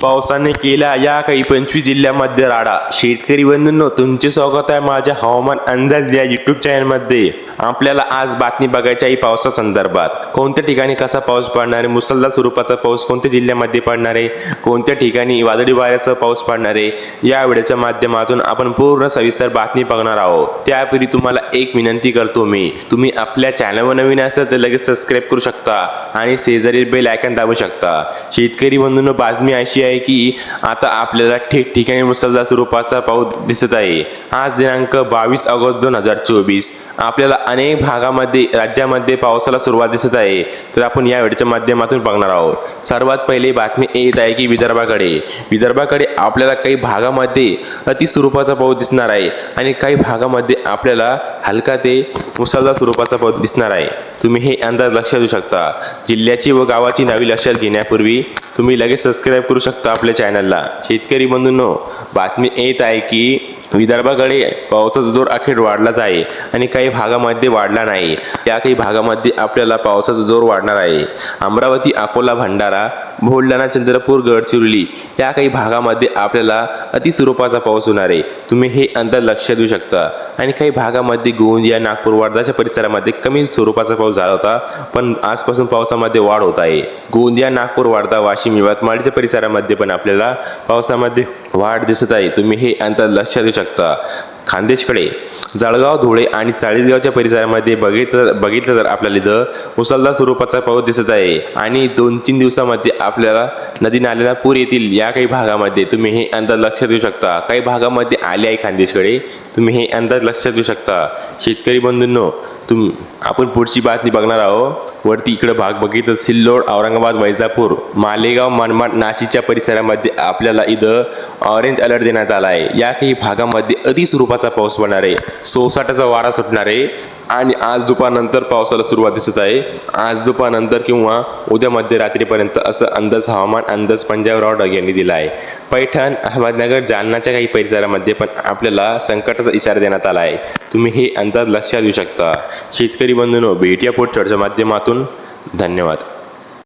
पावसाने केला या काही पंचवीस जिल्ह्यामध्ये राडा. शेतकरी बंधूंनो तुमचे स्वागत आहे माझ्या हवामान अंदाज या युट्यूब चॅनलमध्ये आपल्याला आज बातमी बघायची आहे पावसा संदर्भात. कोणत्या ठिकाणी कसा पाऊस पडणार आहे? मुसळधार स्वरूपाचा पाऊस कोणत्या जिल्ह्यामध्ये पडणार आहे? कोणत्या ठिकाणी वादळी वाऱ्याचा पाऊस पडणार आहे? या व्हिडिओच्या माध्यमातून आपण पूर्ण सविस्तर बातमी बघणार आहोत. त्यापूर्वी तुम्हाला एक विनंती करतो मी. तुम्ही आपल्या चॅनलवर नवीन असाल तर लगेच सबस्क्राईब करू शकता आणि शेजारी बेल आयकन दाबू शकता. शेतकरी बंधूंनो बातमी अशी आहे की आता आपल्याला ठिकठिकाणी मुसळधार स्वरूपाचा पाऊस दिसत आहे. आज दिनांक बावीस ऑगस्ट दोन हजार चोवीस. आपल्याला अनेक भागामध्ये राज्यामध्ये पावसाला सुरुवात दिसत आहे. तर आपण या वेळेच्या माध्यमातून बघणार आहोत. सर्वात पहिली बातमी येत आहे की विदर्भाकडे. विदर्भाकडे आपल्याला काही भागामध्ये अति स्वरूपाचा पाऊस दिसणार आहे आणि काही भागामध्ये आपल्याला हलका ते मुसळधार स्वरूपाचा पाऊस दिसणार आहे. तुम्ही हे अंदाज लक्षात देऊ शकता. जिल्ह्याची व गावाची नावी लक्षात घेण्यापूर्वी तुम्ही लगेच सबस्क्राईब करू शकता आपल्या चॅनलला शेतकरी बंधूंनो बातमी येत आहे की विदर्भाकडे पावसाचा जोर अखेर वाढलाच आहे आणि काही भागामध्ये वाढला नाही. या काही भागामध्ये आपल्याला पावसाचा जोर वाढणार आहे. अमरावती अकोला भंडारा बुलढाणा चंद्रपूर गडचिरोली या काही भागामध्ये आपल्याला अतिस्वरूपाचा पाऊस होणार आहे. तुम्ही हे अंतर लक्ष देऊ शकता. आणि काही भागामध्ये गोंदिया नागपूर वर्धाच्या परिसरामध्ये कमी स्वरूपाचा पाऊस झाला होता पण आजपासून पावसामध्ये वाढ होत आहे. गोंदिया नागपूर वर्धा वाशिम यवतमाळच्या परिसरामध्ये पण आपल्याला पावसामध्ये वाढ दिसत आहे. तुम्ही हे अंतर लक्षात देऊ शकता. खानदेशकडे. जळगाव धुळे आणि चाळीसगावच्या परिसरामध्ये बघितलं बघितलं तर आपल्याला इथं मुसळधार स्वरूपाचा पाऊस दिसत आहे आणि दोन तीन दिवसामध्ये आपल्याला नदी नाल्याला पूर येतील या काही भागामध्ये. तुम्ही हे अंदाज लक्षात देऊ शकता. काही भागामध्ये आले आहे खानदेशकडे. तुम्ही हे अंदाज लक्षात देऊ शकता. शेतकरी बंधूंनो तुम आपण पुढची बातमी बघणार आहोत. वरती इकडे भाग बघितलं सिल्लोड औरंगाबाद वैजापूर मालेगाव मनमाड नाशिकच्या परिसरामध्ये आपल्याला इथं ऑरेंज अलर्ट देण्यात आला आहे. या काही भागामध्ये अतिस्वरूपाचा पाऊस पडणार आहे सोसाटाचा वारा सुटणार आहे आणि आज दुपारनंतर पावसाला सुरुवात दिसत आहे. आज दुपारनंतर किंवा उद्या मध्यरात्रीपर्यंत असं अंदाज हवामान अंदाज पंजाबराव डग यांनी दिला आहे. पैठण अहमदनगर जालनाच्या काही परिसरामध्ये पण आपल्याला संकटाचा इशारा देण्यात आला आहे. तुम्ही हे अंदाज लक्षात घेऊ शकता. शेतकरी बंधूनो भेटूया पुढच्या माध्यमातून. धन्यवाद.